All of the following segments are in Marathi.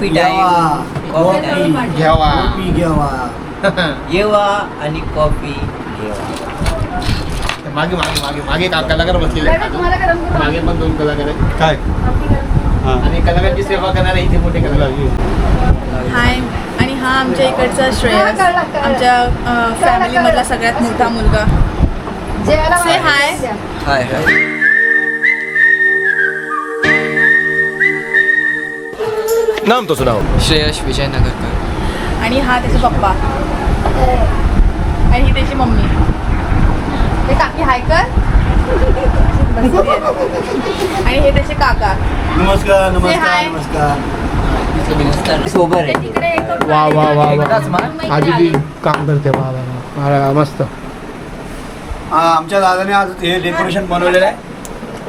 कॉफी टाईम कॉफी टाईम घ्यावा. कॉफी घ्यावा. येवा आणि कॉफी घेवा. मागे मागे मागे मागे का कलाकार बसलेले मागे पण दोन कलाकार आहेत. काय? हा. आणि कलाकारांची सेवा करणारे इथे मोठे कलाकार हाय. आणि हा आमच्या इकडचा श्रेयस. आमच्या फॅमिलीमधला सगळ्यात मोठा मुलगा. hi. द्या. हाय हाय नाम तो सुनाओ श्रेयश विजय नगरकर आणि हा त्याचे पप्पा. आणि ही त्याची मम्मी. ते काकी हाय कर. बसली आहे. आणि हे त्याचे काका. नमस्कार. नमस्कार नमस्कार. सोबर आहे. तिकडे एक वा वा वा वा. आधी ती काम करते वा वा मस्त. हा, आमच्या दादाने आज हे डेकोरेशन बनवलेलं आहे.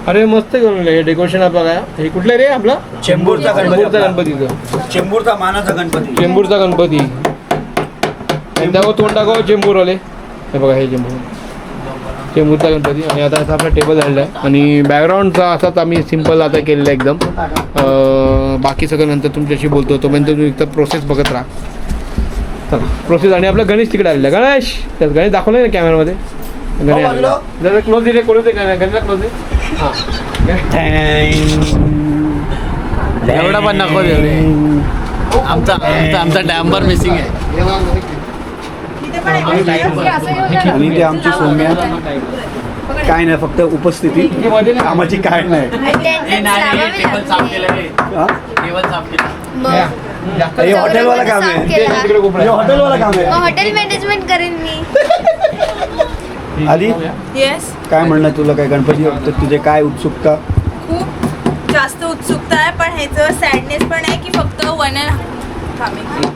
अरे मस्त बनवलं हे डेकोरेशन बघा हे कुठलं रे आपला? चेंबूरचा गणपती चेंबूरचा आपला. गणपतीचं चेंबूरचा मानाचा गणपती. चेंबूरचा गणपती. दाखव तोंड दाखव चेंबूरवाले. हे बघा हे चेंबूर चेंबूरचा गणपती. आणि आता असा आपला टेबल झालेला आहे. आणि बॅकग्राऊंडचा असाच आम्ही सिंपल आता केलेला आहे एकदम. बाकी सगळं नंतर तुमच्याशी बोलतो. तोपर्यंत तुम्ही एकतर प्रोसेस बघत राहा. चला. प्रोसेस आणि आपला गणेश तिकडे आलेला. गणेश! त्यात गणेश दाखवलं ना कॅमेरामध्ये. जरा क्लोज दिले क्लोज दे गणेशला क्लोज दे हां एवढा पण नको देऊ रे आमचा आमचा आमचा डॅम्बर मिसिंग आहे आणि ते आमची सौम्या काय नाही फक्त उपस्थिती कामाची काय नाही हा? हे हॉटेलवाला काम आहे हे हॉटेलवाला काम आहे हॉटेल मॅनेजमेंट करेन मी आधी येस काय म्हणणं तुला? काय गणपती बाबतीत तुझे काय उत्सुकता? खूप जास्त उत्सुकता आहे पण ह्याचं सॅडनेस पण आहे की फक्त वन अँड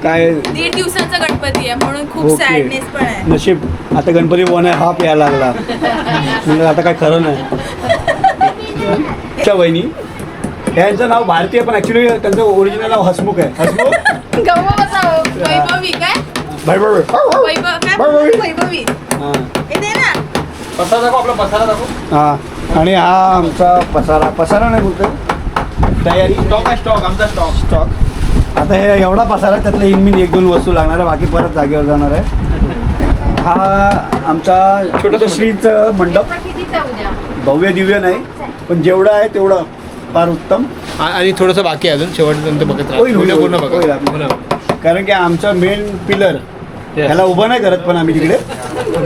काय? दीड दिवसाचा गणपती आहे म्हणून खूप. सॅडनेस पण आहे. नशीब. आता गणपती वन आहे हाफ यायला लागला. म्हणजे आता काय खरं नाही. त्या वहिनी? यांचं नाव भारतीय पण ऍक्च्युली त्यांचं ओरिजिनल नाव हसमुख आहे. हसमुख. वैभवी काय? भाई भाई वैभव. वैभवी. पसारा दाखव आपला पसारा दाखव. हा आणि हा आमचा पसारा. पसारा नाही बोलतो तयारी स्टॉक आहे स्टॉक आमचा स्टॉक स्टॉक आता हे एवढा पसारा त्यातलं इनमिन एक दोन वस्तू लागणार आहे बाकी परत जागेवर जाणार आहे. हा आमचा छोटंसं श्रीचं मंडप. भव्य दिव्य नाही पण जेवढं आहे तेवढं फार उत्तम. आणि थोडंसं बाकी आहे अजून शेवटपर्यंत बघत होईल, होईल, पूर्ण बघा. कारण की आमचं मेन पिलर ह्याला उभं नाही करत पण आम्ही तिकडे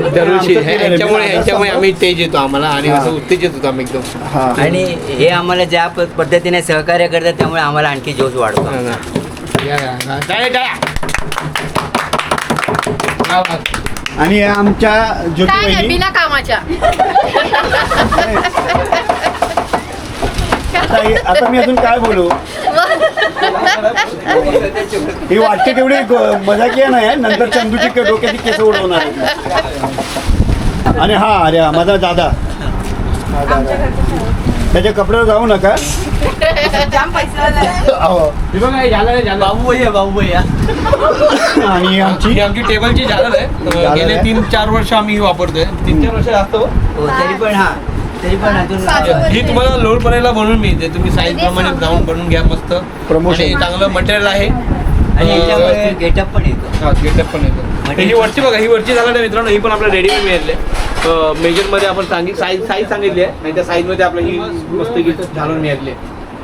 दरवर्षी ह्याच्यामुळे आता आम्ही तेज येतो आम्हाला आणि हा. असं उत्तेजित होतो आम्ही एकदम हा आणि हे आम्हाला ज्या प- पद्धतीने सहकार्य करतात त्यामुळे आम्हाला आणखी जोश वाढतो हा ना. या, या, या. टाळ्या, टाळ्या. वा, वा. आणि हे आमच्या ज्योती काय नाही वहिनी बिना कामाच्या आता हे- आता मी अजून काय बोलू ही वाटते तेवढी ग- मजाकीय नाही आहे. नंतर चंदूची के- डोक्याची केस उडवणार आहे. आणि हा अरे हा, माझा दादा दादा. त्याच्या कपड्यावर जाऊ नका अहो. हे बघा, हे झालं, हे झालं. आणि आमची ही आमची टेबलची झालं आहे झालर गेले आहे. तीन चार वर्ष आम्ही ही वापरतोय तीन चार वर्ष जास्त हो. हो, तरी पण हा तरी पण अजून ही तुम्हाला लोड बनायला बनवून मिळते तुम्ही साईज प्रमाणे जाऊन बनवून घ्या मस्त. Promotion. आणि चांगलं मटेरियल आहे. आणि याच्यामुळे गेटअप पण येतो. हा गेटअप पण येतो. ही वरची बघा ही वरची झालं ना मित्रांनो ही पण आपल्याला रेडीमेड मिळाली. मेजरमध्ये आपण सांगितली साईज साईज सांगितली आहे. आणि त्या साईजमध्ये आपल्याला ही मस्त झालून मिळाली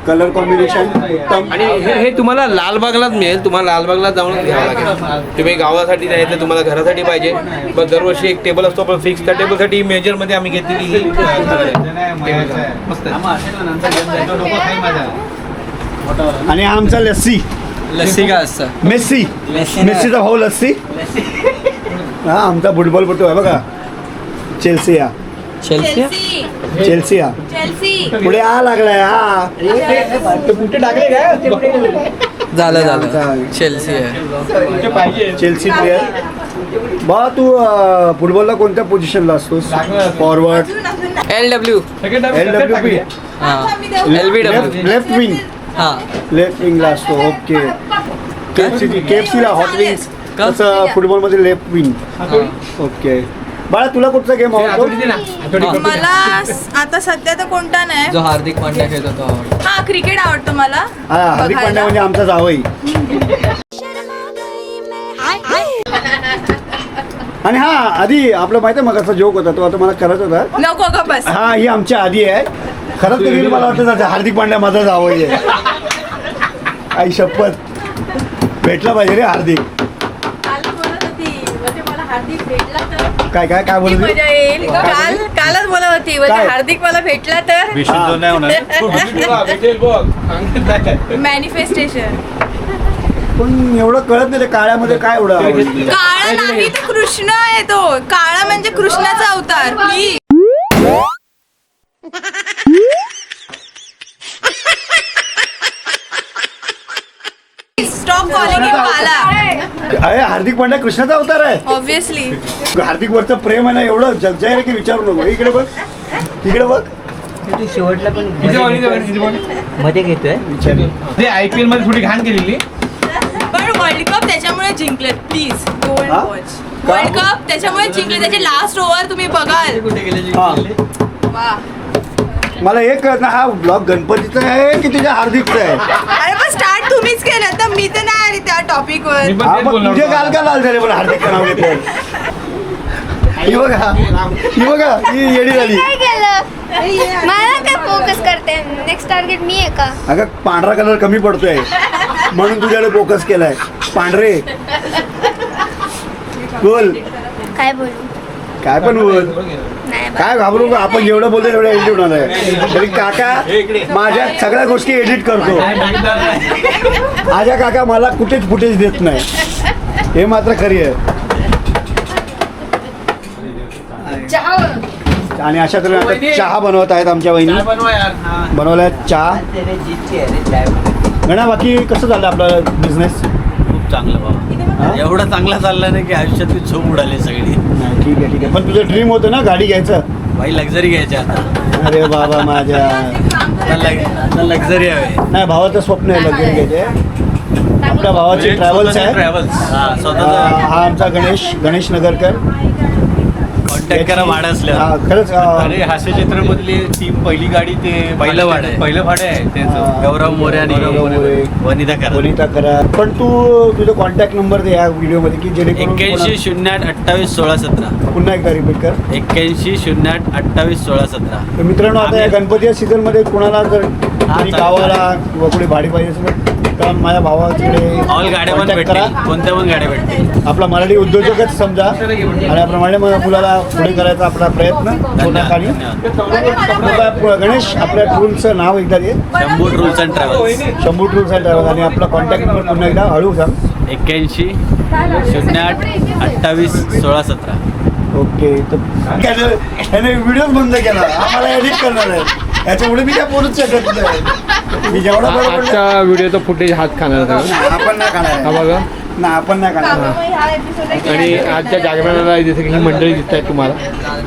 कलर कॉम्बिनेशन उत्तम. आणि हे हे तुम्हाला लालबागलाच मिळेल. तुम्हाला लालबागला जाऊन घ्यावं लागेल. तुम्ही गावासाठी नाही तर तुम्हाला घरासाठी पाहिजे. पण दरवर्षी एक टेबल असतो पण फिक्स त्या टेबलसाठी मेजरमध्ये आम्ही घेतलेली ही. मस्त. आणि हा आमचा लस्सी. लस्सी काय असतं? मेस्सी. मेस्सीचा भाऊ लस्सी. हा आमचा फुटबॉल पटू आहे बघा. चेल्सिया चेल्सिया चेल्सिया चेल्सी पुढे आ लागलाय हा. कुठे टाकले काय झालं झालं. चेल्सी आहे. चेल्सी प्लेअर बा तू फुटबॉलला कोणत्या पोझिशनला असतोस? Forward L W L W P हां. L B W left wing हां. लेफ्ट विंगला असतो ओके केएफसी केएफसीला हॉट विंग्स फुटबॉलमध्ये लेफ्ट विंग ओके बाळा तुला कुठचा गेम हे आवडतो. मला स- आता सध्या तर कोणता नाही. जो हार्दिक पांड्या खेळतो तो आवडतो. हा क्रिकेट आवडतो मला. हा हार्दिक पांड्या म्हणजे आमचा जावई. आणि हा आधी आपलं माहिती आहे मग असा जोक होता तो आता मला करत होता. नको ग बस. हा ही आमची आधी आहे. खरंच तरी मला वाटतं हार्दिक पांड्या माझा जावई आहे. आई शपथ. भेटला पाहिजे रे हार्दिक. काल बोलत होती म्हणजे मला हार्दिक भेटला काय काय काय किती बोलत मजा येईल. काल कालच बोलत होती. म्हणजे काय? हार्दिक मला भेटला तर. मॅनिफेस्टेशन पण एवढं कळत नाही ते काळ्यामध्ये काय एवढं आवडलं? काळा नाही तो कृष्ण आहे तो. काळा म्हणजे कृष्णाचा अवतार. प्लीज. स्टॉप कॉलिंग काला अरे हार्दिक पांड्या कृष्णाचा अवतार आहे. ऑब्विसली हार्दिक वरचं प्रेम आहे ना एवढं जगजाहीर आहे की विचारू नको. इकडे बघ. इकडे बघ. तू शेवटला पण. मध्ये घेतोय. ते आय पी एलमध्ये थोडी घाण केलेली. पण वर्ल्ड कप त्याच्यामुळे जिंकले प्लीज हा? वॉच का? वर्ल्ड कप त्याच्यामुळे जिंकले. त्याची लास्ट ओव्हर तुम्ही बघाल. कुठे गेले वा मला एक कळत नाही, हा ब्लॉग गणपतीचा आहे की तुझ्या हार्दिकचा आहे? अरे पण स्टार्ट तुम्हीच केलं तर मी तर नाही आली त्या टॉपिक वर. मी पण हा तेच मग बोलणार तुझे होतो. गाल का लाल झाले पण हार्दिक घेते ही बघा ही बघा ही येडी झाली. काय केलं? मला काय फोकस करते? नेक्स्ट टार्गेट मी आहे का? अगं पांढरा कलर कमी पडतोय. म्हणून तुझ्याकडे फोकस केलाय. पांढरे. बोल. काय बोलू? काय पण बोल. काय घाबरू का आपण जेवढं बोलतो तेवढं एडिट होणार आहे. तरी काका माझ्या सगळ्या गोष्टी एडिट करतो. माझ्या काका मला कुठेच फुटेज देत नाही. हे मात्र खरी आहे. आणि अशा तऱ्हेने आता चहा बनवत आहेत आमच्या वहिनी. बनवलाय चहा. गणा बाकी कसं झालं आपला बिझनेस खूप चांगलं बाबा. एवढं चांगला चाललं ना की आयुष्यातली झोप उडाली सगळी. ठीक आहे ठीक आहे. पण तुझं ड्रीम होतं ना गाडी घ्यायचं? बाई लक्झरी घ्यायची आता. अरे बाबा माझ्या. लक्झरी हवे. नाही भावाचं स्वप्न आहे लग्न घ्यायचे. आपल्या भावाची ट्रॅव्हल्स आहे. ट्रॅव्हल्स हा अं, स्वतःचा हा आमचा गणेश गणेश नगरकर. कॉन्टॅक्ट करा भाडं हा, असल्यावर खरंच अरे हास्य चित्रमधली ती पहिली गाडी ते पहिलं भाडं आहे. पहिलं भाडं आहे त्यांचं. गौरव मोरे आणि गौरव मोरे, वनिता करा. वनिता करा. पण तू तुझं कॉन्टॅक्ट नंबर दे या व्हिडिओमध्ये की जेणेकरून एक्क्याऐंशी कोणा- शून्य आठ अठ्ठावीस सोळा सतरा. पुन्हा एकदा रिपीट कर. एक्क्याऐंशी शून्य आठ अठ्ठावीस सोळा सतरा. तर मित्रांनो आता या आम्ही- गणपती सीझनमध्ये कुणाला जर कोणी चालेल. गावाला किंवा कुठे भाडी पाहिजे असेल तर माझ्या भावाकडे ऑल गाड्या पण contact भेटतील. करा. कोणत्या पण गाड्या भेटतील. आपला मराठी उद्योजकच समजा. आणि आपल्या मराठी मुलाला पुढे करायचा आपला प्रयत्न धन्यवाद गणेश आपल्या टूलचं नाव एकदा दे. Shambhu tools and travels Shambhu tools and travel आणि आपला कॉन्टॅक्ट नंबर पुन्हा एकदा हळू सांग. एक्क्याऐंशी शून्य आठ अठ्ठावीस सोळा सतरा. ओके तर त्याने व्हिडिओ बंद केला. आम्हाला एडिट करणार आहे याच्यामुळे मी काय बोलूच शकत नाही मी जेवढा आजच्या व्हिडिओचं फुटेज हात खाणार सगळं. आपण नाही खाणार हा. बघा. ना आपण नाही खाणार आणि आजच्या जागरणाला जसं की ही मंडळी दिसत आहेत तुम्हाला.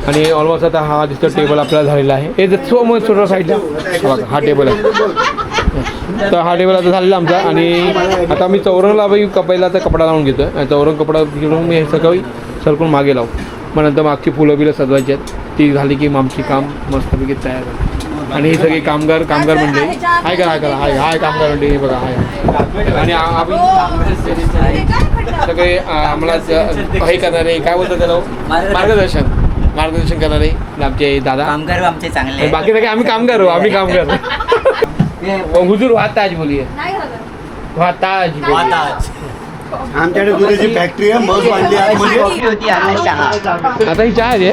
आणि ऑलमोस्ट आता हा दिसतो टेबल आपल्याला झालेला आहे. हे सो मग छोटा साईडला हा बघा हा टेबल आहे. तर हा टेबल आता झालेला आमचा. आणि आता मी चौरंगला बाई कपायला आता कपडा लावून घेतो आहे चौरंग कपडा घेऊन मी हे सकाळी सरकून मागे लावू. मग नंतर मागची फुलं बिलं सजवायची आहेत. ती झाली की मग आमची काम मस्तपैकी तयार आहे आणि हे सगळे कामगार कामगार मंडळी. हाय करा हाय करा हाय हाय कामगार मंडळी हे बघा हाय. आणि आम्ही सगळे आम्हाला ज- हे करणारे काय बोलतात त्याला? मार्गदर्शन. मार्गदर्शन. करणारे आमचे दादा. कामगार आमचे चांगले. बाकी सगळे आम्ही कामगार आहोत आम्ही कामगार. वो हुजूर वहाँ ताज बोलिए वहाँ ताज. वाताज आमच्याकडे दुधाची फॅक्टरी आहे मग चहा. आता ही चहा आहे.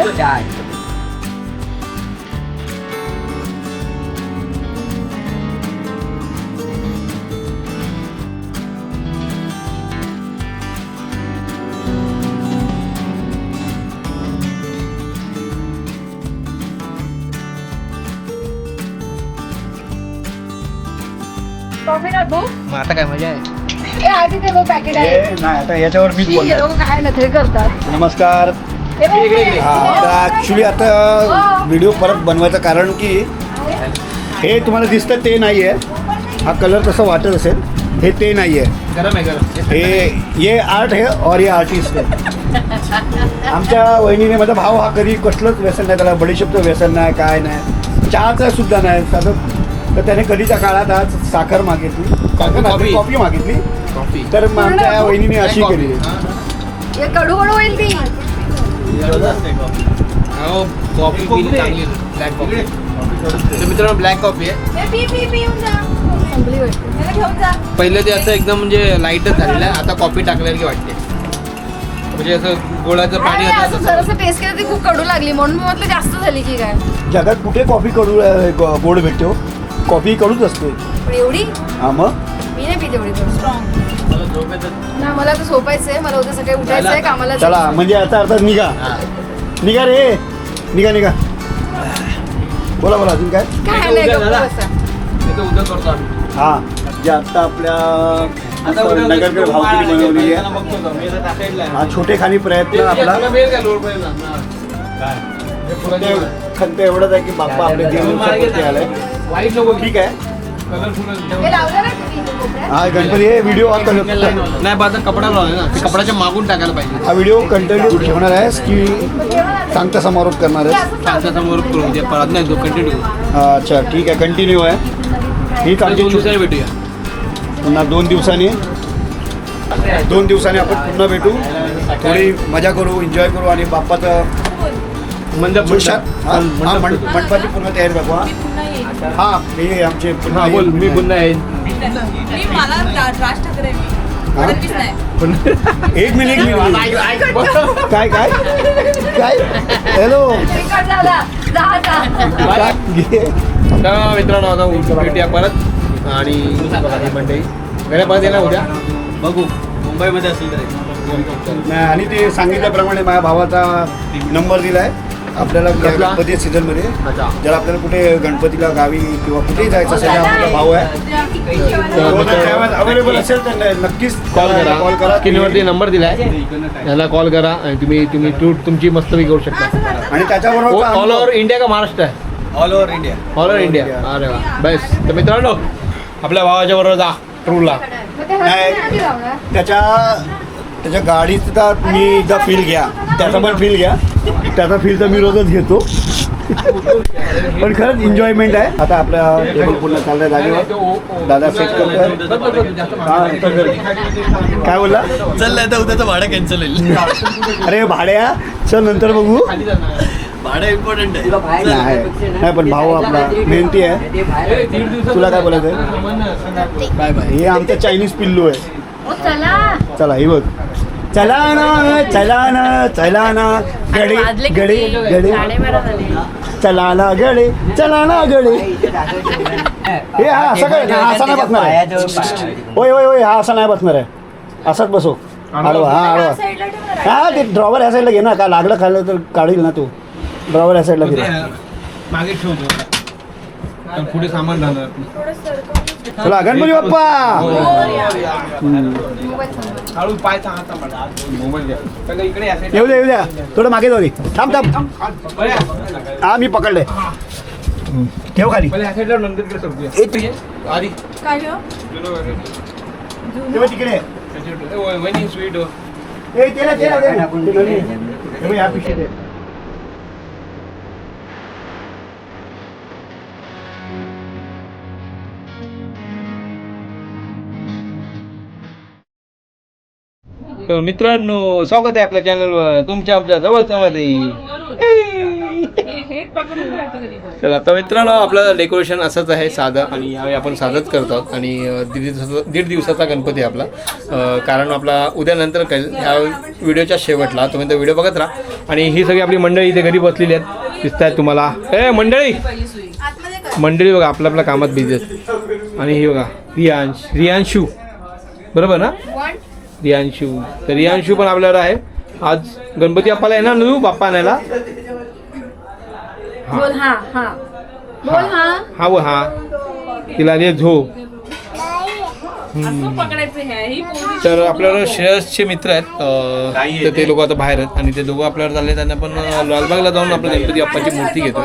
मग आता काय मजा आहे? ए आधी ते पॅकेट आहे हे नाही आता याच्यावर मीच ही बोलणार. लोक काय नखरे करतात. नमस्कार. हे बघ, हा तर ॲक्च्युली आता व्हिडिओ परत बनवायचं कारण की हे तुम्हाला दिसतं ते नाही आहे हा कलर तसं वाटत असेल. हे ते नाही आहे गरम आहे गरम. हे ये आर्ट है और ये आर्टिस्ट आहे. आमच्या वहिनीने माझा भाव हा कधी कसलंच व्यसन नाही त्याला बडीशेपचं व्यसन नाही काय नाही. चहाचं सुद्धा नाही. साधं तर त्याने कधीच्या काळात आज साखर मागितली. साखर नाही, कॉफी. कॉफी मागितली. कॉफी. तर मग आमच्या या वहिनीने अशी केली. हे. कडू कडू होईल ती. हो कॉफी पिली चांगली. Black coffee. तर मित्रांनो ब्लॅक कॉफी आहे. हे पी पी पिऊन जा. संपली वाटतं. त्याला घेऊन जा. पहिलं ते असं एकदम म्हणजे लाईटच झालेलं आहे. आता कॉफी टाकल्यासारखी वाटते. म्हणजे असं गोळाचं पाणी अरे, असं असं जरासं टेस्ट केलं ती खूप कडू लागली. म्हणून मी म्हटलं जास्त झाली की काय? जगात कुठे कॉफी कडू अं, गो- गोड भेटतो कॉफी कडूच असते पण एवढी? हा मग? मी नाही पित एवढी. मला ना आता झोपायचंय. मला उद्या सकाळी उठायचंय चला. कामाला चला. म्हणजे याचा अर्थ निघा. निघा रे. निघा निघा. बोला बोला अजून काय? काय नाही उद्या गप्प झाला? बसा. ते तर उद्या करतो आम्ही. हा जे आपल्या आता उद्या भावकीने मार बनवलेली आहे. बघतो? मी आता. हा छोटे खानी प्रयत्न आपला. तुला मिळेल का लोड पाहिजे खंत एवढंच आहे की बाप्पा आपल्या देवावरती आलाय वाईट नको ठीक आहे. कलरफुल हे लावलं ना तुम्ही कोपऱ्यात? हा गणपती हे व्हिडिओ हा नाही बा आता कपडा लावला ना. ते कपड्याच्या मागून टाकायला पाहिजे. हा व्हिडिओ कंटिन्यू ठेवणार आहेस की सांगता समारोप करणार आहेस? त्यांच्यासमोर करून दे परत नाही तो कंटिन्यू हा, अच्छा ठीक आहे कंटिन्यू आहे. हीच आमची दोन छु- दिवसाने भेटूया. पुन्हा दोन दिवसांनी. दोन दिवसांनी आपण पुन्हा भेटू. थोडी मजा करू एन्जॉय करू आणि बाप्पाचं मंडप जोशात हा, हा, मंड- मंडपाची पूर्ण तयारी दाखवा. पुन्हा येईन हा मी आमचे पुन्हा हा बोल मी पुन्हा येईन मी मला रा- राज ठाकरे आहे मी फडणवीस नाही. एक मिनिट एक मिनिट. काय काय? काय? हॅलो. तिखट झाला दहा दहा घे. तर मित्रांनो आता भेटूया परत. आणि बघा ही मंडळी घरी परत येणार उद्या? बघू. मुंबईमध्ये असेल तर. आणि ते सांगितल्याप्रमाणे माझ्या भावाचा नंबर दिलाय. आपल्याला? गणपती सीझनमध्ये अच्छा. जर आपल्याला कुठे गणपतीला गावी किंवा कुठेही जायचं असेल तर आपला भाऊ आहे. अवेलेबल असेल तर न- नक्कीच कॉल करा. कॉल करा. स्क्रीनवरती नंबर दिलाय. याला कॉल करा आणि तुम्ही तुम्ही टूर तुमची मस्तपैकी करू शकता. आणि त्याच्याबरोबर ऑल ओव्हर इंडिया का महाराष्ट्र? आहे all over India all over India अरे वा. बेस्ट तर मित्रांनो आपल्या भावाच्या बरोबर जा. टूरला त्याच्या त्याच्या गाडीचा तुम्ही एकदा फील घ्या. त्याचा पण फील घ्या. त्याचा फील तर मी रोजच घेतो. पण खरंच एन्जॉयमेंट आहे. आता आपल्या टेबल पूर्ण चाललाय जागेवर. दादा सेट करतोय. हा. काय बोलला? चल आता उद्याचं भाडं कॅन्सल होईल. अरे भाड्या? चल नंतर बघू. भाडं इम्पॉर्टंट आहे. नाही नाही पण भाऊ आपला मेहनती आहे. तुला काय बोलायचं बाय बाय. हे आमचं चायनीज पिल्लू आहे. ओ चला चला हे बघ. चला ना चला ना चला ना गडे गडे. गडे चला ना गडे चला ना गडे. हे हा असं काय? हा असा नाही बसणार आहे. होय होय होय हा असा नाही बसणार आहे. असाच बसो. आडवा. हा आडवा. हा ते ड्रॉवर ह्या साईडला घे ना. का लागलं खाल्लं तर काढील ना तू. ड्रॉवर ह्या साईडला घे. मागे ठेवतो पुढे सामान राहणार. चला गणपती बाप्पा! येऊ द्या येऊ द्या थोडं मागे जाऊ दे. थांब थांब. हा मी पकडलंय. ठेव खाली. पहिले ह्या मित्रांनो स्वागत आहे आपल्या चॅनलवर तुमच्या आमच्या जवळच्या मध्ये. चला तर मित्रांनो आपलं डेकोरेशन असंच आहे साधं आणि यावेळी आपण साधंच करत आहोत. आणि दीड दिवसाचा दीड दिवसाचा गणपती आपला. कारण आपला उद्यानंतर कळेल ह्या व्हिडिओच्या शेवटला तुम्ही तो व्हिडिओ बघत राहा. आणि ही सगळी आपली मंडळी इथे घरी बसलेली आहेत. दिसत आहेत तुम्हाला. ए मंडळी! मंडळी बघा आपल्या आपल्या कामात बिझी आहेत. आणि ही बघा रियांश रियांशू. बरोबर ना? रियांशू. तर रियांशू पण आपल्याला आहे. आज गणपती बाप्पाला येणार ना तू बाप्पा आणायला? बोल हा हा. बोल हा. हा. व हा. तिला ही पोरी तर आपल्याला श्रेयसचे मित्र आहेत. तर ते लोक आता बाहेर आहेत आणि ते दोघं आपल्याला झाले त्यांना पण लालबागला जाऊन आपल्या गणपती बाप्पाची मूर्ती घेतोय.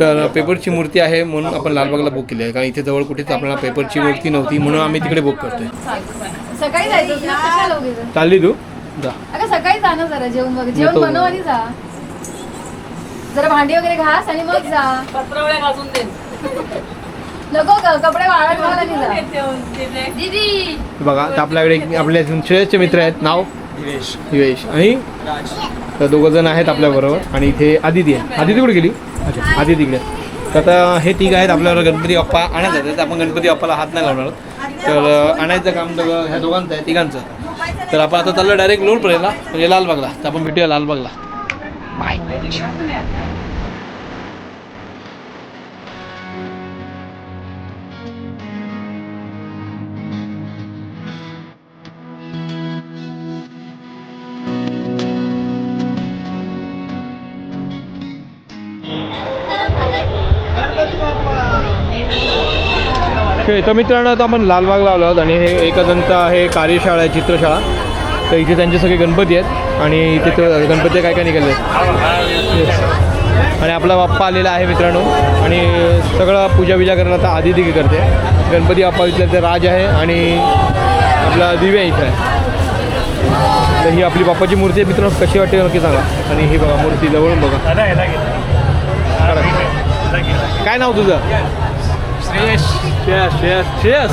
तर पेपरची मूर्ती आहे म्हणून आपण लालबागला बुक केली आहे. कारण इथे जवळ कुठेच आपल्याला पेपरची मूर्ती नव्हती म्हणून आम्ही तिकडे बुक करतोय? चालली तू? जा. सकाळी जा ना जरा जेवण वगैरे जेवण. बनव आणि जा. जरा भांडी वगैरे घास आणि मग जा. नको ग, कपडे वाळत घाल आणि जा. दीदी! बघा तर आपल्याकडे आपले श्रेयसचे मित्र आहेत. नाव? युवेश आणि? तर दोघं जण आहेत आपल्याबरोबर आणि इथे आदिती आहे. आदिती कुठे गेली? अच्छा आधी तिकडे. तर आता हे तिघ आहेत आपल्यावर गणपती बाप्पा आणायचं आहे. तर आपण गणपती बाप्पाला हात नाही लावणार तर आणायचं काम तर ह्या दोघांचं आहे तिघांचं. तर आपण आता चाललो डायरेक्ट लोणपर्यंतला म्हणजे लालबागला. तर आपण भेटूया लालबागला. ओके तर मित्रांनो आता आपण लालबागला आलो आहोत आणि हे एकजणचा आहे कार्यशाळा आहे चित्रशाळा. तर इथे त्यांचे सगळे गणपती आहेत आणि इथे गणपती काय काय निघाले? आणि आपला बाप्पा आलेला आहे मित्रांनो. आणि सगळं पूजा बिजा करायला आता आधी दिगी करते. गणपती बाप्पा इथले ते राज आहे आणि आपला दिव्या इथं आहे. तर ही आपली बाप्पाची मूर्ती आहे मित्रांनो. कशी वाटते नक्की सांगा. आणि ही बघा मूर्ती जवळून बघा. काय नाव तुझं? श्रेयस श्रेयस श्रेयस श्रेयस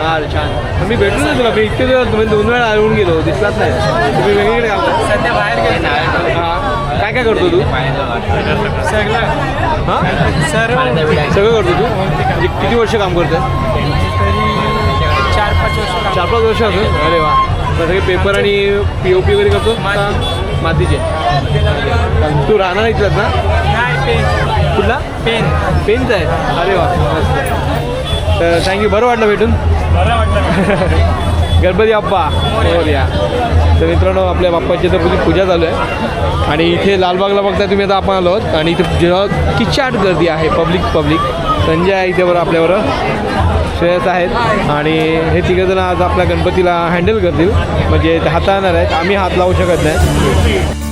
हा अरे छान. मी भेटलो नाही तुला. मी इतके दिवस तुम्ही दोन वेळा येऊन गेलो. दिसलाच नाही. तुम्ही वेगळीकडे काम करता. सध्या बाहेर गेले हा. काय काय करतो तू? सगळं हां? सर्व सगळं करतो तू? म्हणजे किती वर्ष काम करतोय? चार पाच वर्ष चार पाच वर्ष असेल अरे वा. सगळे पेपर आणि पी ओ पी वगैरे करतो? मातीचे. तू राहणार इथलाच ना? कुठला? पेन. पेनचा आहे. अरे वा तर थँक्यू बरं वाटलं भेटून? बरं वाटलं गणपती बाप्पा. या तर मित्रांनो आपल्या बाप्पाची तर पूजी पूजा चालू आहे. आणि इथे लालबागला बघताय तुम्ही आता आपण आलो आहोत. आणि इथे जेव्हा किचाट गर्दी आहे पब्लिक पब्लिक संजय आहे इथे बरं आपल्याबरोबर. श्रेयस आहेत. आणि हे तिघंजण आज आपल्या गणपतीला हँडल करतील. म्हणजे हाताळणार आहेत. आम्ही हात लावू शकत नाही.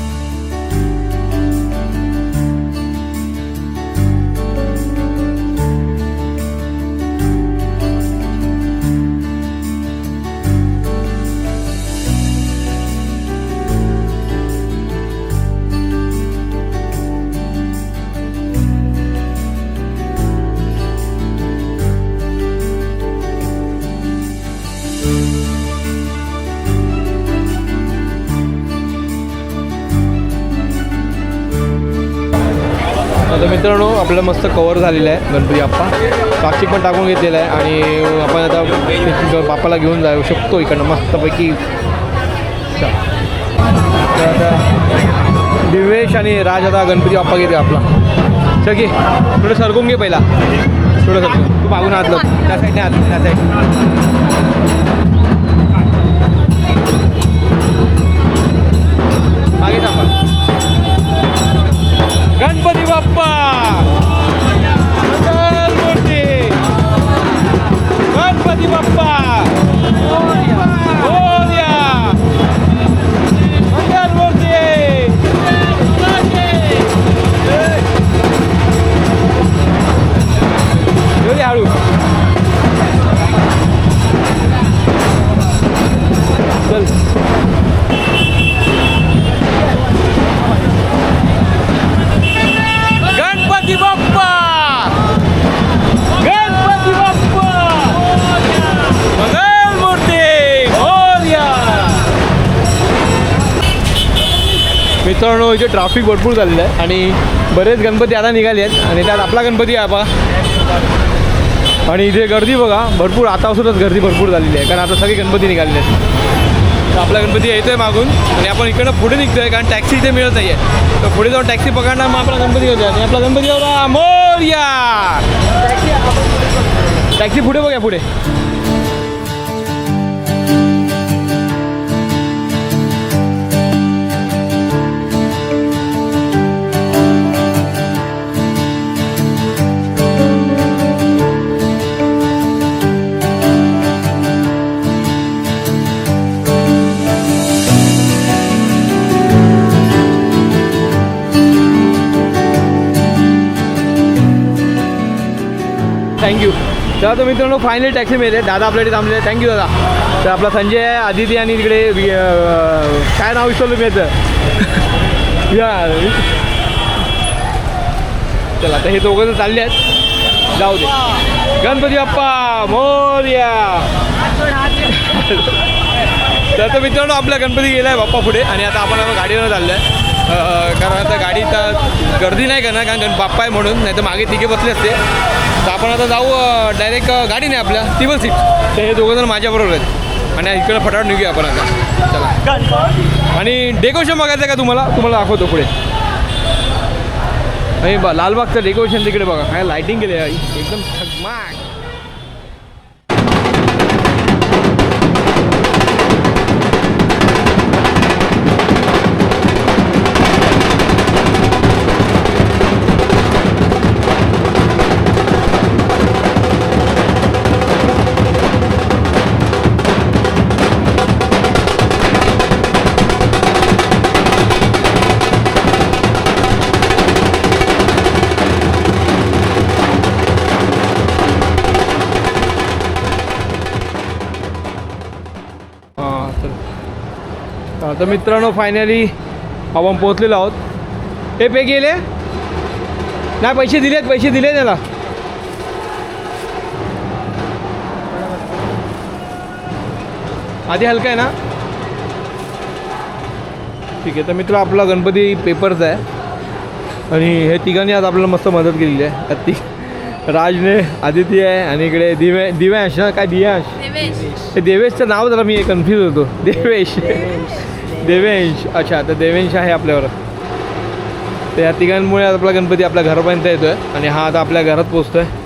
मित्रांनो आपलं मस्त कवर झालेलं आहे गणपती बाप्पा. प्लास्टिक पण टाकून घेतलेलं आहे आणि आपण आता बाप्पाला घेऊन जाऊ शकतो इकडनं मस्तपैकी. दिवेश आणि राज आता गणपती बाप्पा घेते आपला. चल की थोडं सरकून घे पहिला. थोडं सरकून. तू मागून आतलं. त्या साईडने हात त्या साईड मित्रांनो इथे ट्रॅफिक भरपूर झालेलं आहे आणि बरेच गणपती आता निघाले आहेत. आणि त्यात आपला गणपती आहे बा. आणि इथे गर्दी बघा भरपूर आतापासूनच गर्दी भरपूर झालेली आहे. कारण आता सगळे गणपती निघालेले आहेत. तर आपला गणपती येतोय मागून. आणि आपण इकडनं पुढे निघतोय कारण टॅक्सी इथे मिळत नाही आहे तर पुढे जाऊन टॅक्सी पकडणार मग आपला गणपती होतो आणि आपला गणपती बाबा मोरया. टॅक्सी पुढे बघा पुढे. थँक्यू. तर आता मित्रांनो फायनल टॅक्सी मिळते दादा आपल्याकडे थांबले थँक्यू दादा. तर आपला संजय आहे आदिती आणि तिकडे काय नाव विसरलो मी याचं या. चला आता हे दोघं तर चालले आहेत जाऊ दे. गणपती बाप्पा मोर्या. तर मित्रांनो आपला गणपती गेला आहे बाप्पा पुढे. आणि आता आपण आता गाडीवर चाललो आहे कारण आता गाडीत गर्दी नाही करणार कारण गण बाप्पा आहे म्हणून नाही तर मागे तिघे बसले असते. तर आपण आता जाऊ डायरेक्ट गाडी नाही आपल्या टिबल सीट. तर हे दोघं जण माझ्याबरोबर आहेत. आणि इकडे फटाफट निघूया आपण आता. चला. आणि डेकोरेशन बघायचं आहे का तुम्हाला? तुम्हाला दाखवतो पुढे. आणि बा लालबागचं डेकोरेशन तिकडे बघा. काय लाईटिंग केली आहे. एकदम झगमाग आता मित्रांनो फायनली आपण पोहोचलेलो आहोत. हे पे गेले नाही पैसे दिलेत पैसे दिले त्याला आधी हलका आहे ना? ठीक आहे तर मित्र आपला गणपती पेपरचा आहे. आणि हे तिघांनी आज आपल्याला मस्त मदत केलेली आहे. ती राजने आदिती आहे आणि इकडे दिव्या दिव्यांश ना? काय दिव्यांश? देवेश. ते देवेशचं नाव जरा मी कन्फ्यूज होतो. देवेश. देवेंश. अच्छा तर देवेंश आहे आपल्यावर. तर या तिघांमुळे आपला गणपती आपल्या घरापर्यंत येतो आहे आणि हा आता आपल्या घरात पोचतो आहे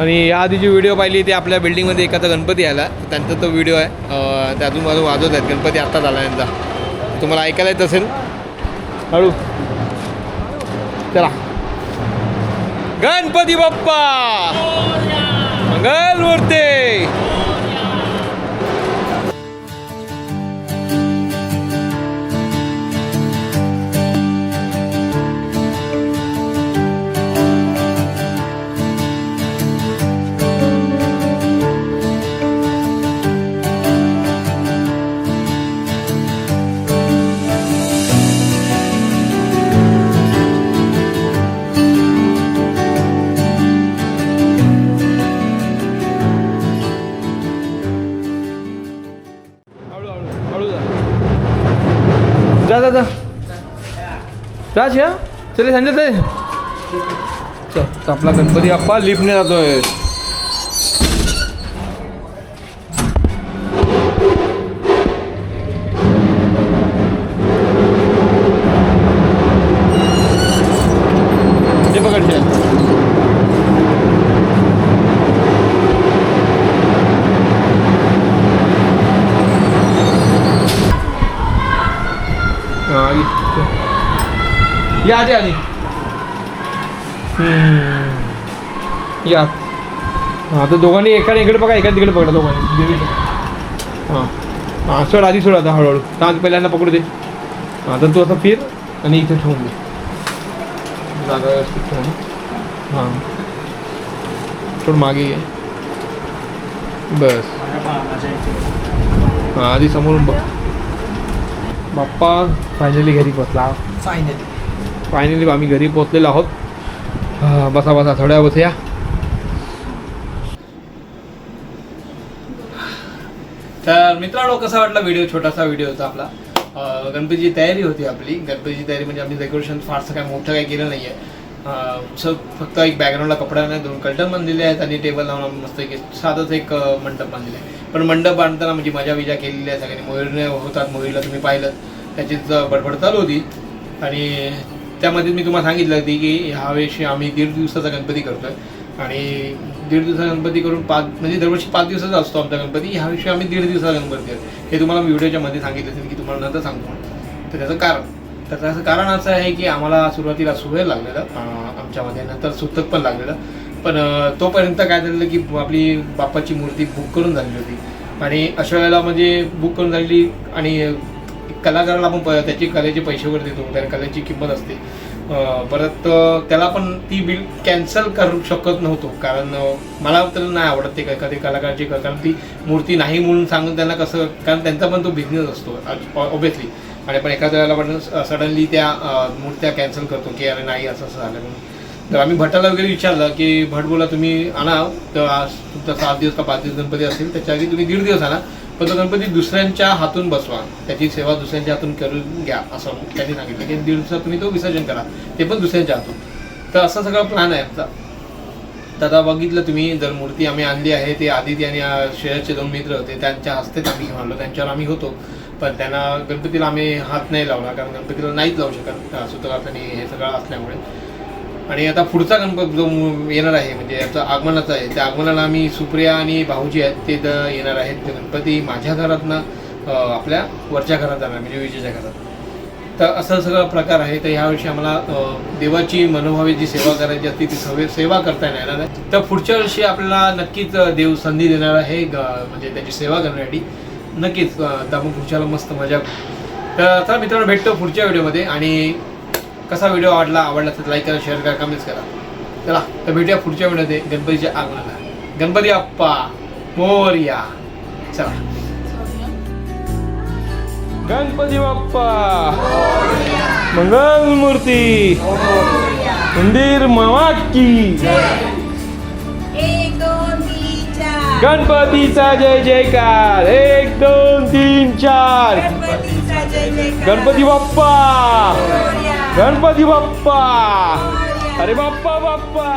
आणि या आधी जी व्हिडिओ पाहिली ती आपल्या बिल्डिंगमध्ये एखादा गणपती आला. त्यांचा तो व्हिडिओ आहे. त्यातून ते अजून माझं वाजवत आहेत. गणपती आत्ताच आला यांचा तुम्हाला ऐकायला येत असेल. हळू. चला. गणपती बाप्पा! मंगल जा जा चले संजय ते चल आपला गणपती आप्पा लिफ्टने जातोय. या आधी आधी. हम्म. या. हां तर दोघांनी एकाने इकडे बघा एका तिकडे पकडा दोघांनी. हां. हां सोड आधी सोड आता हळूहळू. तर पहिल्यांदा पकडू दे. हां तर तू असं फिर आणि इथे ठेवून दे. जागा व्यवस्थित ठेवून. हां. थोडं मागे घे बस. हां आधी समोरून बघ. बाप्पा फायनली घरी पोचला. फायनली फायनली आम्ही घरी पोचलेलो आहोत. बसा बसा थोड्या बसूया. तर मित्रांनो कसा वाटला व्हिडिओ छोटासा व्हिडिओ होता आपला? गणपतीची तयारी होती आपली. गणपतीची तयारी म्हणजे आम्ही डेकोरेशन फारसं काय मोठं काही केलं नाही आहे सो फक्त एक बॅकग्राऊंडला कपडा नाही दोन कल्टन बांधलेले आहेत आणि टेबल लावून मस्त एक साधंच एक मंडप बांधलेला आहे. पण मंडप बांधताना म्हणजे मजा विजा केलेली आहे. सगळ्यांनी मोहिरने होतात मोहिरला तुम्ही पाहिलं त्याचीच बडबड चालू होती. आणि त्यामध्ये मी तुम्हाला सांगितलं होती की ह्यावेळेशी आम्ही दीड दिवसाचा गणपती करतोय. आणि दीड दिवसाचा गणपती करून पाच म्हणजे दरवर्षी पाच दिवसाचा असतो आमचा गणपती. ह्याविषयी आम्ही दीड दिवसाचा गणपती आहे हे तुम्हाला मी व्हिडिओच्या मध्ये सांगितलं असेल की तुम्हाला नंतर सांगतो. तर त्याचं कारण तर त्याचं कारण असं आहे की आम्हाला सुरुवातीला सुहेल लागलेलं आमच्यामध्ये. नंतर सुतक पण लागलेलं. पण तोपर्यंत काय झालेलं की आपली बाप्पाची मूर्ती बुक करून झालेली होती. आणि अशा वेळेला म्हणजे बुक करून झालेली आणि कलाकाराला आपण प- त्याची कलेचे पैसे वगैरे देतो त्या कलेची किंमत असते. परत त्याला पण ती बिल कॅन्सल करू शकत नव्हतो. कारण मला तर नाही आवडत ते एखादी कलाकारची कारण ती मूर्ती नाही म्हणून सांगून त्यांना कसं कारण त्यांचा पण तो बिझनेस असतो ओबियसली आणि पण एखाद्या वेळेला पण सडनली त्या मूर्त्या कॅन्सल करतो की अरे नाही असं असं झालं म्हणून. तर आम्ही भटाला वगैरे विचारलं की भट बोला तुम्ही आणा तर आज तुमचा सात दिवस का पाच दिवस गणपती असेल त्याच्या आधी तुम्ही दीड दिवस आणा. पण तो गणपती दुसऱ्यांच्या हातून बसवा. त्याची सेवा दुसऱ्यांच्या हातून करून घ्या असं त्यांनी सांगितलं. की दीड दिवसात तुम्ही तो विसर्जन करा. ते पण दुसऱ्यांच्या हातून. तर असा सगळा प्लॅन आहे. आमचा दादा बघितलं तुम्ही जर मूर्ती आम्ही आणली आहे ते आदिती आणि अं, दोन मित्र होते. त्यांच्या हस्तेच आम्ही घेऊन आलो. त्यांच्यावर आम्ही होतो. पण त्यांना गणपतीला आम्ही हात नाही लावला कारण गणपतीला नाहीच लावू शकत अं, आणि हे सगळं असल्यामुळे. आणि आता पुढचा गणपती जो येणार आहे म्हणजे याचा आगमनाचा आहे त्या आगमनाला आम्ही सुप्रिया आणि भाऊजी आहेत ते येणार आहेत. ते गणपती माझ्या घरातनं आपल्या वरच्या घरात जाणार म्हणजे विजेच्या घरात. तर असं सगळं प्रकार आहे तर ह्यावर्षी आम्हाला देवाची मनोभावे जी सेवा करायची असते ती सवे सेवा करता येणार आहे. तर पुढच्या वर्षी आपल्याला नक्कीच देव संधी देणार आहे ग- म्हणजे त्याची सेवा करण्यासाठी. नक्कीच तर मग पुढच्याला मस्त मजा करू. तर चला मित्रांनो भेटतो पुढच्या व्हिडिओमध्ये. आणि कसा व्हिडिओ आवडला आवडला तर लाईक करा शेअर करा कमेंट्स करा. चला तर भेटूया पुढच्या व्हिडिओमध्ये गणपतीच्या आगमनाला. गणपती अप्पा मोरया. चला. गणपती बाप्पा. मंगल मूर्ती मंदिर मामा की एक दोन तीन चार. गणपतीचा जय जयकार एक दोन तीन चार. गणपतीचा जय जयकार गणपती बाप्पा. मोरया. गणपती बाप्पा. अरे बाप्पा बाप्पा.